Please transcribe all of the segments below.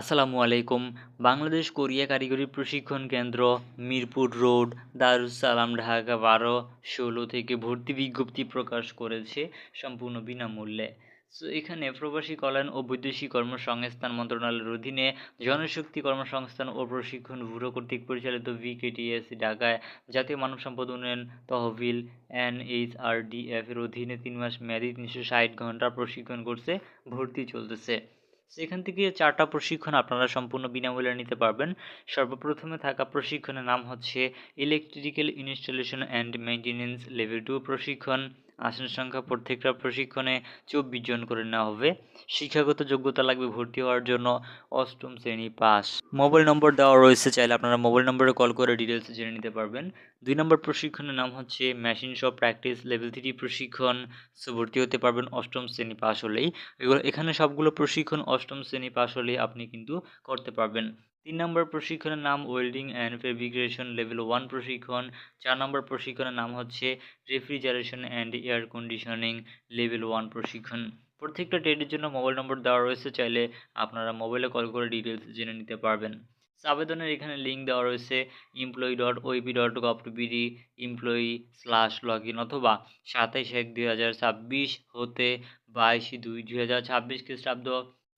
আসসালামু আলাইকুম। বাংলাদেশ কোরিয়া কারিগরি প্রশিক্ষণ কেন্দ্র, মিরপুর রোড দারুস সালাম ঢাকা বারো, ষোলো থেকে ভর্তি বিজ্ঞপ্তি প্রকাশ করেছে সম্পূর্ণ বিনামূল্যে। সো, এখানে প্রবাসী কল্যাণ ও বৈদেশিক কর্মসংস্থান মন্ত্রণালয়ের অধীনে জনশক্তি কর্মসংস্থান ও প্রশিক্ষণ ব্যুরো কর্তৃক পরিচালিত ভিকেটিএস ঢাকায় জাতীয় মানব সম্পদ উন্নয়ন তহবিল এনএইচআরডিএফ এর অধীনে তিন মাস মেয়াদী তিনশো ষাট ঘণ্টা প্রশিক্ষণ কোর্সে ভর্তি চলতেছে। সেখান থেকে চারটা প্রশিক্ষণ আপনারা সম্পূর্ণ বিনামূল্যে নিতে পারবেন। সর্বপ্রথমে থাকা প্রশিক্ষণের নাম হচ্ছে electrical installation and maintenance level two প্রশিক্ষণ। আসন সংখ্যা প্রত্যেকটা প্রশিক্ষণে চব্বিশ জন করে নেওয়া হবে। শিক্ষাগত যোগ্যতা লাগবে, ভর্তি হওয়ার জন্য অষ্টম শ্রেণি পাস। মোবাইল নম্বর দেওয়া রয়েছে, চাইলে আপনারা মোবাইল নম্বরে কল করে ডিটেলস জেনে নিতে পারবেন। দুই নম্বর প্রশিক্ষণের নাম হচ্ছে machine shop practice level three প্রশিক্ষণ। ভর্তি হতে পারবেন অষ্টম শ্রেণি পাস হলেই। এগুলো, এখানে সবগুলো প্রশিক্ষণ অষ্টম শ্রেণি পাস হলেই আপনি কিন্তু করতে পারবেন। তিন নম্বর প্রশিক্ষণের নাম welding and fabrication level one প্রশিক্ষণ। চার নম্বর প্রশিক্ষণের নাম হচ্ছে refrigeration and air conditioning level one প্রশিক্ষণ। প্রত্যেকটা ট্রেডের জন্য মোবাইল নম্বর দেওয়া রয়েছে, চাইলে আপনারা মোবাইলে কল করে ডিটেলস জেনে নিতে পারবেন। আবেদনের এখানে লিঙ্ক দেওয়া রয়েছে employee dot OEP dot gov to BD employee slash log in অথবা সাতাইশ এক দুই হাজার ছাব্বিশ হতে বাইশ দুই দুই হাজার ছাব্বিশ খ্রিস্টাব্দ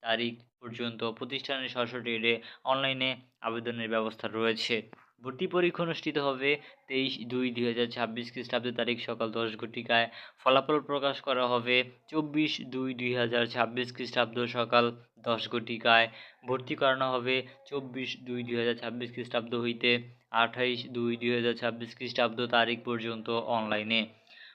তারিখ পর্যন্ত প্রতিষ্ঠানের সরাসরি অনলাইনে আবেদনের ব্যবস্থা রয়েছে। ভর্তি পরীক্ষা অনুষ্ঠিত হবে তেইশ দুই দুই হাজার ছাব্বিশ খ্রিস্টাব্দ তারিখ সকাল দশ ঘটিকায়। ফলাফল প্রকাশ করা হবে চব্বিশ দুই দুই হাজার ছাব্বিশ খ্রিস্টাব্দ সকাল দশ ঘটিকায়। ভর্তি করানো হবে চব্বিশ দুই দুই হাজার ছাব্বিশ খ্রিস্টাব্দ হইতে আঠাইশ দুই দুই হাজার ছাব্বিশ খ্রিস্টাব্দ তারিখ পর্যন্ত অনলাইনে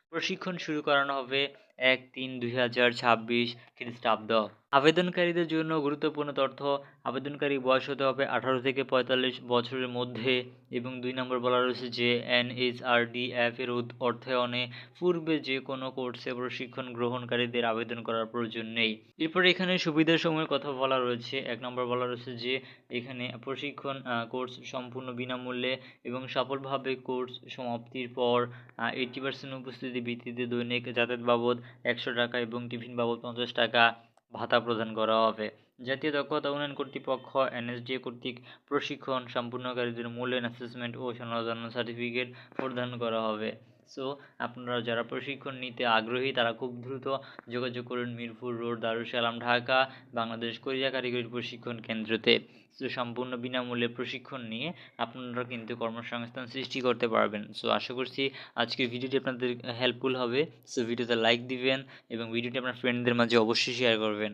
প্রশিক্ষণ শুরু করানো হবে এক তিন দুই হাজার ছাব্বিশ খ্রিস্টাব্দ আবেদনকারীদের জন্য গুরুত্বপূর্ণ তথ্য, আবেদনকারী বয়স হতে হবে আঠারো থেকে পঁয়তাল্লিশ বছরের মধ্যে এবং দুই নম্বর বলা রয়েছে যে এনএইচআরডিএফ এর অর্থায়নে পূর্বে যে কোনো কোর্সে প্রশিক্ষণ গ্রহণকারীদের আবেদন করার প্রয়োজন নেই। এরপর এখানে সুবিধাসমূহের কথা বলা রয়েছে। এক নম্বর বলা রয়েছে যে এখানে প্রশিক্ষণ কোর্স সম্পূর্ণ বিনামূল্যে এবং সফলভাবে কোর্স সমাপ্তির পর এইটি পার্সেন্ট উপস্থিতি ভিত্তিতে দৈনিক যাতায়াত বাবদ একশো টাকা এবং টিফিন বাবদ পঞ্চাশ টাকা ভাতা প্রদান করা হবে। জাতীয় দক্ষতা উন্নয়ন কর্তৃপক্ষ এনএসডিএ কর্তৃক প্রশিক্ষণ সম্পূর্ণকারীদের মূল্যায়ন অ্যাসেসমেন্ট ও সনদান সার্টিফিকেট প্রদান করা হবে। সো আপনারা যারা প্রশিক্ষণ নিতে আগ্রহী, তারা খুব দ্রুত যোগাযোগ করুন মিরপুর রোড দারুস সালাম ঢাকা, বাংলাদেশ কোরিয়া কারিগরি প্রশিক্ষণ কেন্দ্রতে। সো সম্পূর্ণ বিনামূল্যে প্রশিক্ষণ নিয়ে আপনারা কিন্তু কর্মসংস্থান সৃষ্টি করতে পারবেন। সো আশা করছি আজকের ভিডিওটি আপনাদের হেল্পফুল হবে। সো ভিডিওতে লাইক দিবেন এবং ভিডিওটি আপনার ফ্রেন্ডদের মাঝে অবশ্যই শেয়ার করবেন।